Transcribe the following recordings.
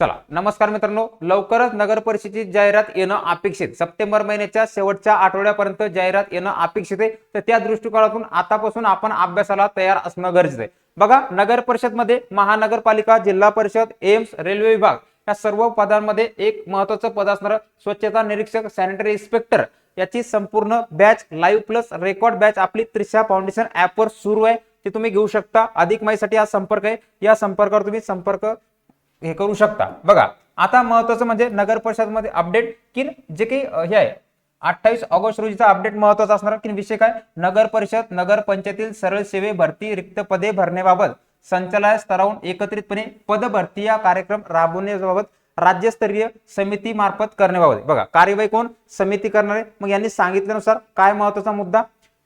चला नमस्कार मित्रांनो. लवकरच नगर परिषदेची जाहिरात येणं अपेक्षित. सप्टेंबर महिन्याच्या शेवटच्या आठवड्यापर्यंत जाहिरात येणं अपेक्षित आहे. तर त्या दृष्टिकोनातून आतापासून आपण अभ्यासाला तयार असणं गरजेचं आहे. बघा नगर परिषदमध्ये महानगरपालिका जिल्हा परिषद एम्स रेल्वे विभाग या सर्व पदांमध्ये एक महत्वाचं पद असणारं स्वच्छता निरीक्षक सॅनिटरी इन्स्पेक्टर याची संपूर्ण batch live plus record batch आपली त्रिशा फाउंडेशन ऍपवर सुरू आहे. ते तुम्ही घेऊ शकता. अधिक माहितीसाठी हा संपर्क आहे. या संपर्कावर तुम्ही संपर्क हे करू शकता. बघा आता महत्वाचं म्हणजे नगर परिषदमध्ये अपडेट की जे काही हे आहे. अठ्ठावीस ऑगस्ट रोजीचा अपडेट महत्त्वाचा असणार. की विषय काय? नगर परिषद नगर पंचायतील सरळ सेवे भरती रिक्त पदे भरण्याबाबत संचालय स्तरावरून एकत्रितपणे पद भरती या कार्यक्रम राबवण्याबाबत राज्यस्तरीय समिती मार्फत करण्याबाबत बघा कार्यवाही कोण? समिती करणारे. मग यांनी सांगितल्यानुसार काय महत्त्वाचा मुद्दा?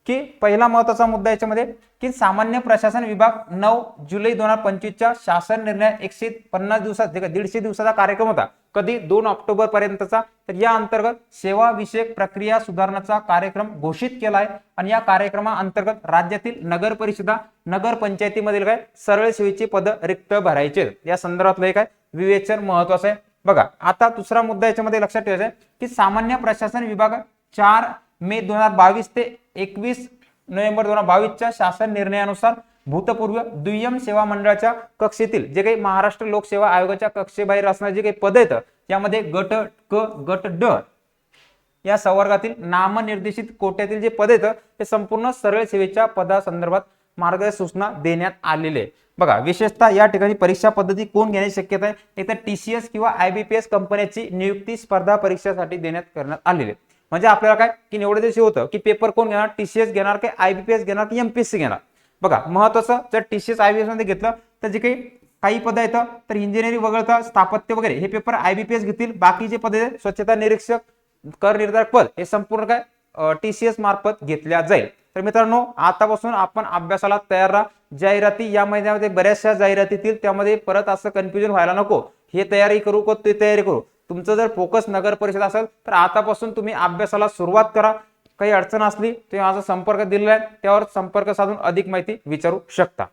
की पहिला महत्त्वाचा मुद्दा याच्यामध्ये की सामान्य प्रशासन विभाग नऊ जुलै दोन हजार पंचवीसच्या शासन निर्णय एकशे पन्नास दिवसात दीडशे दिवसाचा कार्यक्रम होता कधी दोन ऑक्टोबर पर्यंतचा तर या अंतर्गत सेवा विषयक प्रक्रिया सुधारण्याचा कार्यक्रम घोषित केला आहे आणि या कार्यक्रमाअंतर्गत राज्यातील नगर परिषदा नगर पंचायतीमधील काय सरळ सेवेची पद रिक्त भरायचे आहेत. या संदर्भातलं एक काय विवेचन महत्वाचं आहे बघा आता दुसरा मुद्दा याच्यामध्ये लक्षात ठेवायचा आहे की सामान्य प्रशासन विभाग चार मे दोन हजार बावीस ते एकवीस नोव्हेंबर दोन हजार बावीसच्या शासन निर्णयानुसार भूतपूर्व दुय्यम सेवा मंडळाच्या कक्षेतील जे काही महाराष्ट्र लोकसेवा आयोगाच्या कक्षेबाहेर असणारे जे काही पद आहेत यामध्ये गट क गट ड या संवर्गातील नामनिर्देशित कोट्यातील जे पद आहेत ते संपूर्ण सरळ सेवेच्या पदासंदर्भात मार्गदर्शक सूचना देण्यात आलेले आहे. बघा विशेषतः या ठिकाणी परीक्षा पद्धती कोण घेण्याची शक्यता आहे एक तर टीसीएस किंवा आयबीपीएस कंपन्याची नियुक्ती स्पर्धा परीक्षेसाठी देण्यात करण्यात आलेली म्हणजे आपल्याला काय? की एवढे दिवशी होतं की पेपर कोण घेणार? टीसीएस घेणार की आयबीपीएस घेणार की एमपीएससी घेणार? बघा महत्वाचं जर टीसीएस आयबीएसमध्ये घेतलं तर जे काही काही पद येतं तर इंजिनिअरिंग वगळता स्थापत्य वगैरे हे पेपर आयबीपीएस घेतील. बाकी जे पद स्वच्छता निरीक्षक कर निर्धारक पद हे संपूर्ण काय? टीसीएस मार्फत घेतल्या जाईल. तर मित्रांनो आतापासून आपण अभ्यासाला तयार राहा. जाहिराती या महिन्यामध्ये बऱ्याचशा जाहिराती येतील. त्यामध्ये परत असं कन्फ्युजन व्हायला नको. हे तयारी करू को ते तयारी करू? तुमचं जर फोकस नगर परिषद असेल तर आतापासून तुम्ही अभ्यासाला सुरुवात करा. काही अडचण असली तुम्ही माझा संपर्क दिलेला आहे त्यावर संपर्क साधून अधिक माहिती विचारू शकता.